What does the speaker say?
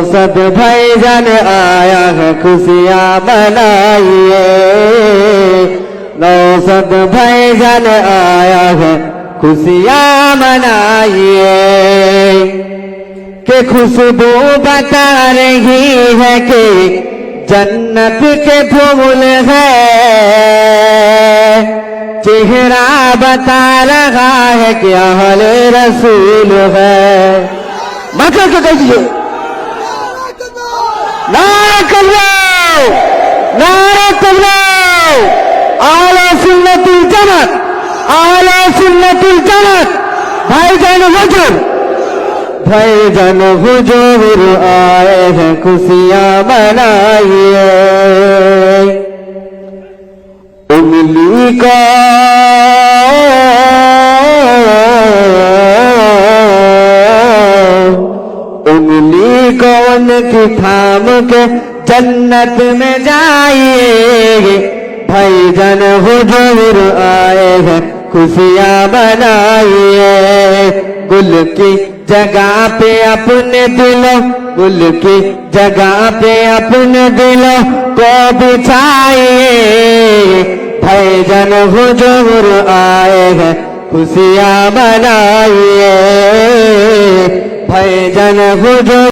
नौसद भाईजान आया है, खुशियाँ मनाइए। नौसद भाईजान आया है, खुशियाँ मनाइए। के खुशबू बता रही है कि जन्नत के फूल है। चेहरा बता रहा है कि अहल रसूल है। मकर के कहिए नारा कल्लो नारा कल्लो आला सुन्नतुल जमात आला सुन्नतुल जमात भाईजान हुजूर भाईजान हुजूर आए हैं खुशियाँ मनाइए उंगली का उंगली कौन की थाम के जन्नत में जाइए? भाईजान हुजूर आए हैं, खुशियाँ बनाइए गुल की जगह पे अपने दिलों, गुल की जगह पे अपने दिलों को बिछाइए। भाईजान हुजूर आए हैं, खुशियाँ मनाइए भाईजान हुजूर